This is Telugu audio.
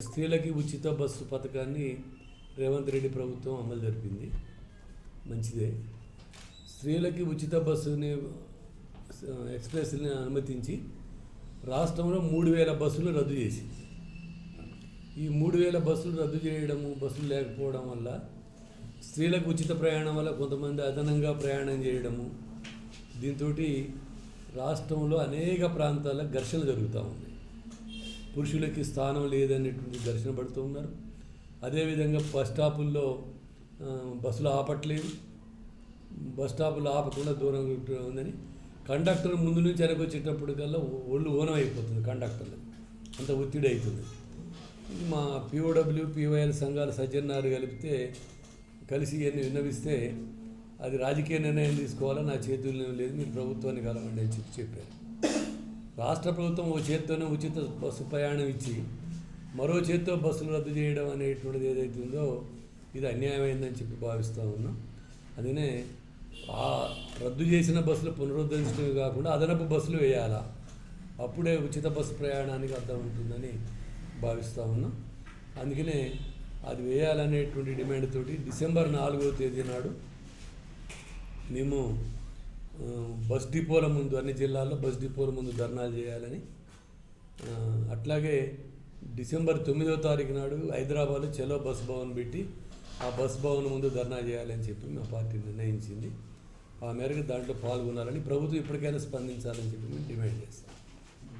స్త్రీలకి ఉచిత బస్సు పథకాన్ని రేవంత్ రెడ్డి ప్రభుత్వం అమలు జరిపింది. మంచిదే. స్త్రీలకి ఉచిత బస్సుని ఎక్స్ప్రెస్ని అనుమతించి రాష్ట్రంలో మూడు వేల బస్సులు రద్దు చేసి ఈ మూడు వేల బస్సులు రద్దు చేయడము బస్సులు లేకపోవడం వల్ల స్త్రీలకు ఉచిత ప్రయాణం వల్ల కొంతమంది అదనంగా ప్రయాణం చేయడము దీంతో రాష్ట్రంలో అనేక ప్రాంతాల ఘర్షణ జరుగుతూ ఉంది. పురుషులకి స్థానం లేదనేటువంటి దర్శన పడుతూ ఉన్నారు. అదేవిధంగా బస్ స్టాపుల్లో బస్సులు ఆపట్లేదు. బస్ స్టాపులు ఆపకుండా దూరం ఉందని కండక్టర్ ముందు నుంచి వెనక వచ్చేటప్పటికల్లా ఒళ్ళు ఓనం అయిపోతుంది కండక్టర్లు. అంత ఒత్తిడి అవుతుంది మా పిఓడబ్ల్యూ పిఓఎల్ సంఘాల సజ్జనారు కలిపితే కలిసి ఇవన్నీ విన్నవిస్తే అది రాజకీయ నిర్ణయం తీసుకోవాలని నా చేతుల్లో లేదు. మీరు ప్రభుత్వాన్ని కలవండి అని చెప్పి చెప్పారు. రాష్ట్ర ప్రభుత్వం ఓ చేత్తోనే ఉచిత బస్సు ప్రయాణం ఇచ్చి మరో చేత్తో బస్సులు రద్దు చేయడం అనేటువంటిది ఏదైతే ఉందో ఇది అన్యాయమైందని చెప్పి భావిస్తూ ఉన్నాం. అందుకనే ఆ రద్దు చేసిన బస్సులు పునరుద్ధరించడమే కాకుండా అదనపు బస్సులు వేయాలా? అప్పుడే ఉచిత బస్సు ప్రయాణానికి అర్థం ఉంటుందని భావిస్తూ ఉన్నాం. అందుకనే అది వేయాలనేటువంటి డిమాండ్ తోటి డిసెంబర్ నాలుగో తేదీ నాడు మేము బస్ డిపోల ముందు అన్ని జిల్లాల్లో బస్ డిపోల ముందు ధర్నాలు చేయాలని అట్లాగే డిసెంబర్ తొమ్మిదవ తారీఖు నాడు హైదరాబాద్లో చలో బస్ భవన్ పెట్టి ఆ బస్ భవన్ ముందు ధర్నా చేయాలని చెప్పి మా పార్టీ నిర్ణయించింది. ఆ మేరకు దాంట్లో పాల్గొనాలని ప్రభుత్వం ఇప్పటికైనా స్పందించాలని చెప్పి మేము డిమాండ్ చేస్తాం.